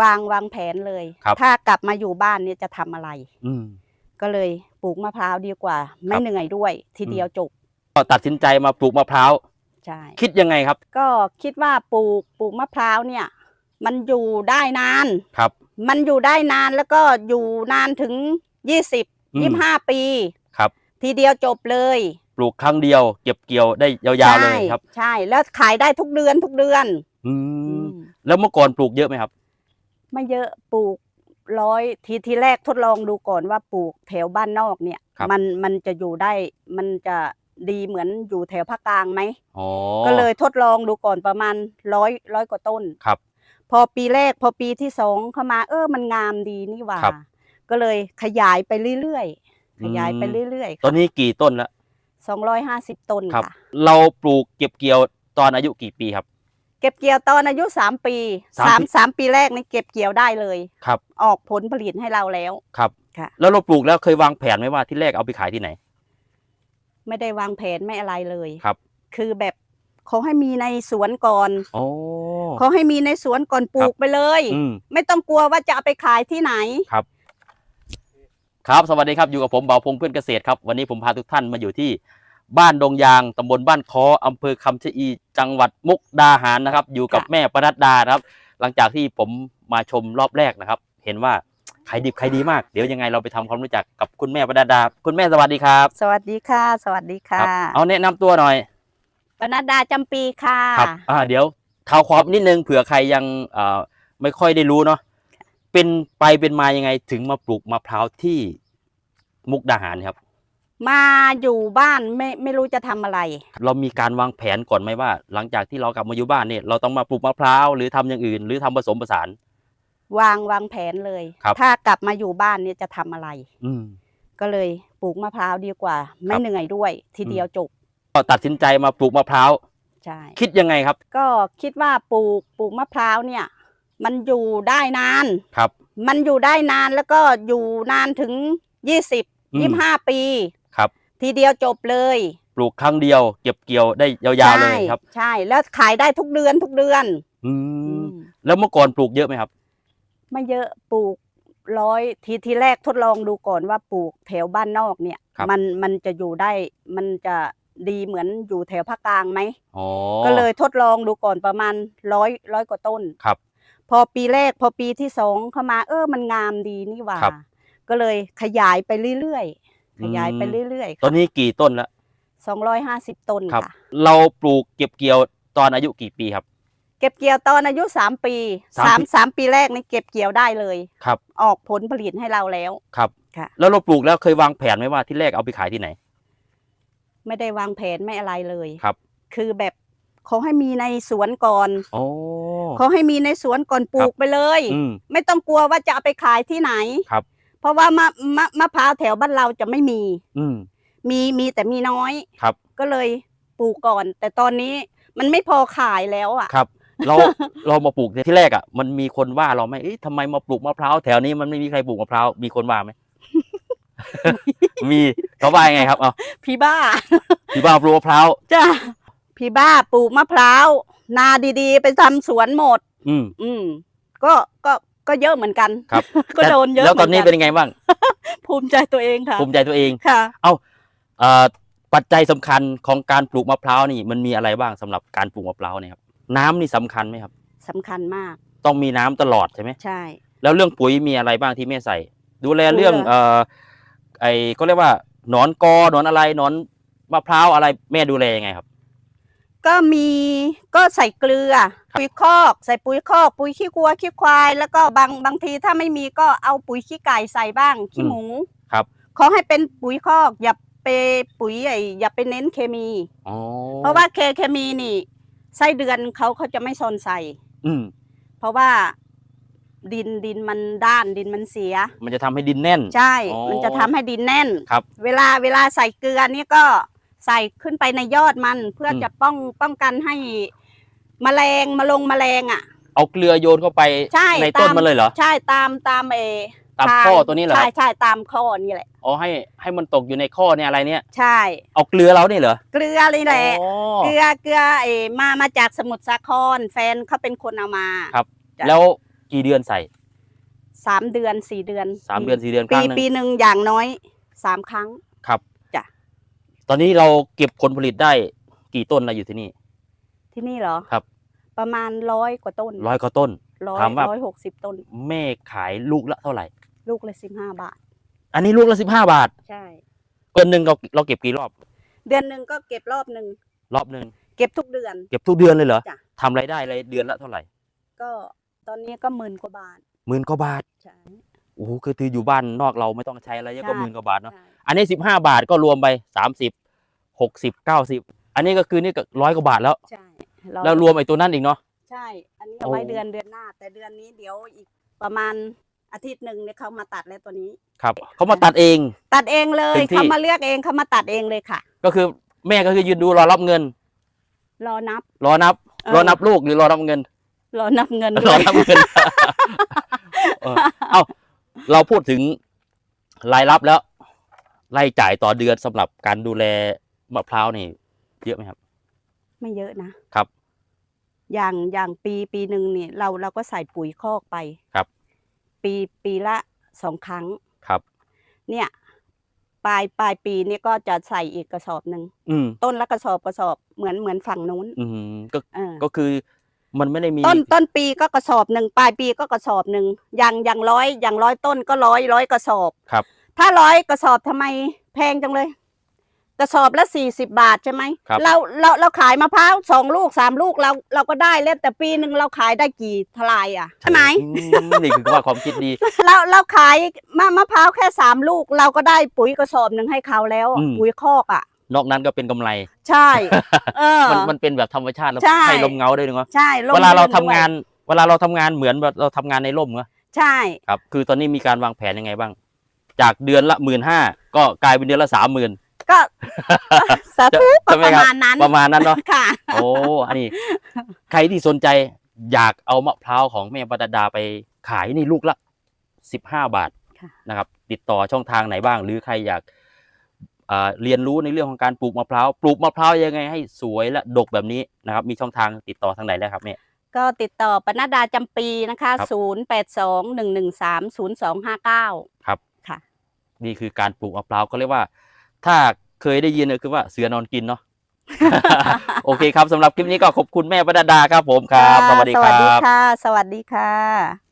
วางวางแผนเลย ครับ ถ้ากลับมาอยู่บ้านเนี่ยจะทำอะไร อืม ก็เลยปลูกมะพร้าวดีกว่า ไม่ครับเหนื่อยด้วย ทีเดียวจบก็ตัดสินใจมาปลูกมะพร้าวใช่ คิดยังไงครับก็คิดว่าปลูกปลูกมะพร้าวเนี่ย มันอยู่ได้นาน ครับ มันอยู่ได้นานแล้วก็อยู่นานถึงยี่สิบอืม ยี่ห้าปี ครับ ทีเดียวจบเลยปลูกครั้งเดียว เก็บเกี่ยวได้ยาวๆเลยครับใช่ใช่ แล้วขายได้ทุกเดือนทุกเดือน อือืมมแล้วเมื่อก่อนปลูกเยอะไหมครับ ไม่เยอะปลูกร้อยทีทีแรกทดลองดูก่อนว่าปลูกแถวบ้านนอกเนี่ย ครับ มันมันจะอยู่ได้มันจะดีเหมือนอยู่แถวภาคกลางไหม อ๋อ ก็เลยทดลองดูก่อนประมาณร้อยร้อยกว่าต้นครับพอปีแรกพอปีที่สองเข้ามา เออมันงามดีนี่หว่า ครับก็เลยขยายไปเรื่อยๆ ขยายไปอืม เรื่อยตอนนี้กี่ต้นแล้วสองร้อยห้าสิบต้นครับ ค่ะเราปลูกเก็บเกี่ยวตอนอายุกี่ปีครับ เก็บเกี่ยวตอนอายุสามปีสามสามปี สามปีแรกนี่เก็บเกี่ยวได้เลย ครับออกผลผลิตให้เราแล้ว ครับ ค่ะ แล้วเราปลูกแล้วเคยวางแผนไหมว่าที่แรกเอาไปขายที่ไหน ไม่ได้วางแผนไม่อะไรเลยครับ คือแบบขอให้มีในสวนก่อนโอ้ ขอให้มีในสวนก่อนปลูกไปเลย อืม ไม่ต้องกลัวว่าจะเอาไปขายที่ไหน ครับสวัสดีครับอยู่กับผมเบาพงเพื่อนเกษตรครับวันนี้ผมพาทุกท่านมาอยู่ที่ บ้านดงยางตำบลบ้านคออำเภอคำชะอี จังหวัดมุกดาหารนะครับ อยู่กับค่ะแม่ปนัดดานะครับ หลังจากที่ผมมาชมรอบแรกนะครับ เห็นว่าขายดิบขายดีมาก เดี๋ยวยังไงเราไปทำความรู้จักกับคุณแม่ปนัดดา คุณแม่สวัสดีครับสวัสดีค่ะ สวัสดีคค่ะรัเอาแนะนำตัวหน่อยปนัดดาจำปีค่ะ ครับอ่าเดี๋ยวข่าวความนิดนึงเผื่อใครยังเอ่อไม่ค่อยได้รู้เนาะเป็นไปเป็นมายังไงถึงมาปลูกมะพร้าวที่มุกดาหารครับ มาอยู่บ้านไม่ไม่รู้จะทำอะไร เรามีการวางแผนก่อนไหมว่า หลังจากที่เรากลับมาอยู่บ้านเนี่ยเราต้องมาปลูกมะพร้าวหรือทำอย่างอื่น หรือทำผสมผสาน วางวางแผนเลย ครับ ถ้ากลับมาอยู่บ้านเนี่ยจะทำอะไร อืม ก็เลยปลูกมะพร้าวดีกว่า ไม่ครับเหนื่อยด้วย ทีเดียวจบก็ตัดสินใจมาปลูกมะพร้าวใช่คิดยังไงครับก็คิดว่าปลูกปลูกมะพร้าวเนี่ย มันอยู่ได้นาน ครับ มันอยู่ได้นานแล้วก็อยู่นานถึงยี่สิบอืม ยี่ห้าปี ครับ ทีเดียวจบเลย ปลูกครั้งเดียวเก็บเกี่ยวได้ยาวๆเลยครับ ใช่ใช่แล้วขายได้ทุกเดือนทุกเดือน อือืมมแล้วเมื่อก่อนปลูกเยอะไหมครับ ไม่เยอะปลูกร้อยทีทีแรกทดลองดูก่อนว่าปลูกแถวบ้านนอกเนี่ย ครับ มันมันจะอยู่ได้มันจะดีเหมือนอยู่แถวภาคกลางไหม อ๋อ ก็เลยทดลองดูก่อนประมาณร้อยร้อยกว่าต้นครับพอปีแรกพอปีที่สองเข้ามา เออมันงามดีนี่หว่า ครับ ก็เลยขยายไปเรื่อยๆ ขยายไปอืมเรื่อยๆตอนนี้กี่ต้นแล้วสองร้อยห้าสิบต้นครับ ค่ะ เราปลูกเก็บเกี่ยวตอนอายุกี่ปีครับ เก็บเกี่ยวตอนอายุสามปีสามสามปี สามปีแรกนี่เก็บเกี่ยวได้เลย ครับออกผลผลิตให้เราแล้ว ครับ ค่ะ แล้วเราปลูกแล้วเคยวางแผนไหมว่าที่แรกเอาไปขายที่ไหน ไม่ได้วางแผนไม่อะไรเลยครับ คือแบบขอให้มีในสวนก่อนโอ้ขอให้มีในสวนก่อนปลูกไปเลย อืม ไม่ต้องกลัวว่าจะเอาไปขายที่ไหนครับ เพราะว่ามะมะมะพร้าวแถวบ้านเราจะไม่มี อืม มีมีแต่มีน้อยครับ ก็เลยปลูกก่อน แต่ตอนนี้มันไม่พอขายแล้วอะ ครับ เราเรามาปลูกที่แรกอะ มันมีคนว่าเราไหมเอ๊ะทำไมมาปลูกมะพร้าวแถวนี้มันไม่มีใครปลูกมะพร้าวมีคนว่าไหม มีเขาว่ายังไงครับเอาพี่บ้าที่บ้านปลูกมะพร้าวจ้าพี่บ้าปลูกมะพร้าว นาดีๆ ไปทำสวนหมด อืม อืม ก็ก็ ก็เยอะเหมือนกัน ครับ ก็โดนเยอะแล้วตอนนี้หมืเป็นยังไงบ้าง ภูมิใจตัวเองค่ะ ภูมิใจตัวเองค่ะ เอ่อปัจจัยสำคัญของการปลูกมะพร้าวนี่มันมีอะไรบ้างสำหรับการปลูกมะพร้าวเนี่ยครับน้ำนี่สำคัญไหมครับสำคัญมาก ต้องมีน้ำตลอดใช่ไหมใช่ แล้วเรื่องปุ๋ยมีอะไรบ้างที่แม่ใส่ ดูแลปุ๋ยเรื่องเหรอเอ่อไอก็เรียกว่าหนอนกอหนอนอะไรหนอนมะพร้าวอะไรแม่ดูแลยังไงครับ ก็มีก็ใส่เกลือ ปุ๋ยคอก ใส่ปุ๋ยคอก ปุ๋ยขี้วัวขี้ควาย แล้วก็บางบางทีถ้าไม่มีก็เอาปุ๋ยขี้ไก่ใส่บ้างขี้อืมหมูครับ ขอให้เป็นปุ๋ยคอก อย่าไปปุ๋ยไออย่าไปเน้นเคมีอ๋อเพราะว่าเคเคมีนี่ไส้เดือนเขาเขาจะไม่ซนใส่ อืมเพราะว่าดินดินมันด้านดินมันเสีย มันจะทำให้ดินแน่น ใช่อ๋อมันจะทำให้ดินแน่น ครับ เวลาเวลาใส่เกลือนี่ก็ ใส่ขึ้นไปในยอดมันเพื่ออม จะป้องป้องกันให้แมลงมาลงแมลงอะ เอาเกลือโยนเข้าไปใช่ต้นตาม มันเลยเหรอ ใช่ตามตามเอตามทงข้อตัวนี้เหรอคใช่รับใช่ตามข้อนี่แหละ อ๋อให้ให้มันตกอยู่ในข้อเนี่ยอะไรเนี่ย ใช่ เอาเกลือเราเนี่ยเหรอเกลือนี่แหละอ๋อ เกลือเกลือเอมามาจากสมุทรสาคร แฟนเขาเป็นคนเอามาครับจ้ะแล้วกี่เดือนใส่สามเดือนสี่เดือนสามเดือนสี่เดือนคปีรั้งหนึงปีหนึ่งอย่างน้อยสามครั้ง ครับจ้ะ ตอนนี้เราเก็บผลผลิตได้กี่ต้นนะอยู่ที่นี่ ที่นี่เหรอครับ ประมาณร้อยกว่าต้นร้อยกว่าต้น ร้อยถามว่า ร้อยหกสิบต้น แม่ขายลูกละเท่าไหร่ ลูกละสิบห้าบาท อันนี้ลูกละสิบห้าบาทใช่ เดือนหนึ่งเราเราเก็บกี่รอบ เดือนหนึ่งก็เก็บรอบหนึ่งรอบหนึ่งเก็บทุกเดือน เก็บทุกเดือนเลยเหรอจ้ะ ทำรายได้เลยเดือนละเท่าไหร่ก็ตอนนี้ก็หมื่นกว่าบาทหมื่นกว่าบาท ใช่ โอ้โหคือถืออยู่บ้านนอกเราไม่ต้องใช้อะไรเยอะก็ใช่หมื่นกว่าบาทเนาะใช่อันนี้สิบห้าบาทก็รวมไปสามสิบหกสิบเก้าสิบอันนี้ก็คือนี่ก็ร้อยกว่าบาทแล้วใช่แล้วรวมไอ้ตัวนั้นอีกเนาะใช่ อันนี้โอ้เอาไว้เดือนเดือนหน้า แต่เดือนนี้เดี๋ยวอีกประมาณอาทิตย์หนึ่งเนี่ยเขามาตัดแล้วตัวนี้ครับเขามาตัดเอง ตัดเองเลยถึงที่เขามาเลือกเองเขามาตัดเองเลยค่ะ ก็คือแม่ก็คือยืนดูรอรับเงิน รอนับ รอนับเออรอนับลูกหรือรอรับเงิน รอนับเงินรด้อวยรับเงิน เออเอ้า เราพูดถึงรายรับแล้วรายจ่ายต่อเดือนสำหรับการดูแลมะพร้าวนี่เยอะไหมครับ ไม่เยอะนะครับ อย่างอย่างปีปีหนึ่งเนี่ย เราเราก็ใส่ปุ๋ยคอกไปครับ ปีปีละสองครั้ง ครับ เนี่ย ปลายปลายปีเนี่ยก็จะใส่อีกกระสอบหนึ่งอืมต้นละกระสอบกระสอบเหมือนเหมือนฝั่งนู้น อืมก็เออก็คือ มันไม่ได้มีต้นต้นปีก็กระสอบหนึ่งปลายปีก็กระสอบหนึ่งอย่างอย่างร้อยอย่างร้อยต้นก็ร้อยร้อยกระสอบ ครับ ถ้าร้อยกระสอบทำไมแพงจังเลย กระสอบละสี่สิบบาทใช่ไหมครับ เราเราเราขายมะพร้าวสองลูกสามลูกเราเราก็ได้แล้วแต่ปีหนึ่งเราขายได้กี่ทลายอะใช่ไหม อืมนี่คือว่าความคิดดี เราเราขายมะมะพร้าวแค่สามลูก เราก็ได้ปุ๋ยกระสอบหนึ่งให้เขาแล้วอืม ปุ๋ยคอกอะ นอกนั้นก็เป็นกำไร ใช่ เออ มันมันเป็นแบบธรรมชาติแล้วใช่ให้ลมเงาด้วยเนาะใช่ลงเวลาเราดินทำด้วยงาน เวลาเราทำงานเหมือนแบบเราทำงานในร่มเนาะใช่ ครับ คือตอนนี้มีการวางแผนยังไงบ้าง จากเดือนละหมื่นห้าก็กลายเป็นเดือนละสามหมื่น ก็ สาธุก็ใช่ไหมประครับ มาณนั้นประมาณนั้นเนาะ ค่ะ โอ้อันนี้ ใครที่สนใจอยากเอามะพร้าวของแม่ปรดาไปขายนี่ลูกละสิบห้าบาทค่ะ นะครับ ติดต่อช่องทางไหนบ้าง หรือใครอยากอ่า เรียนรู้ในเรื่องของการปลูกมะพร้าวปลูกมะพร้าวยังไงให้สวยและดกแบบนี้นะครับ มีช่องทางติดต่อทางไหนได้ครับแม่ก็ติดต่อปนัดดาจำปีนะคะครับ0 8 2 1 1 3 0 2 5 9 ครับค่ะ นี่คือการปลูกมะพร้าวก็เรียกว่า ถ้าเคยได้ยินก็คือว่าเสือนอนกินเนาะโอเคครับสำหรับคลิปนี้ก็ขอบคุณแม่ปรดาครับผมครับ สวัสดีสควัสดีรับค่ะ สวัสดีค่ะ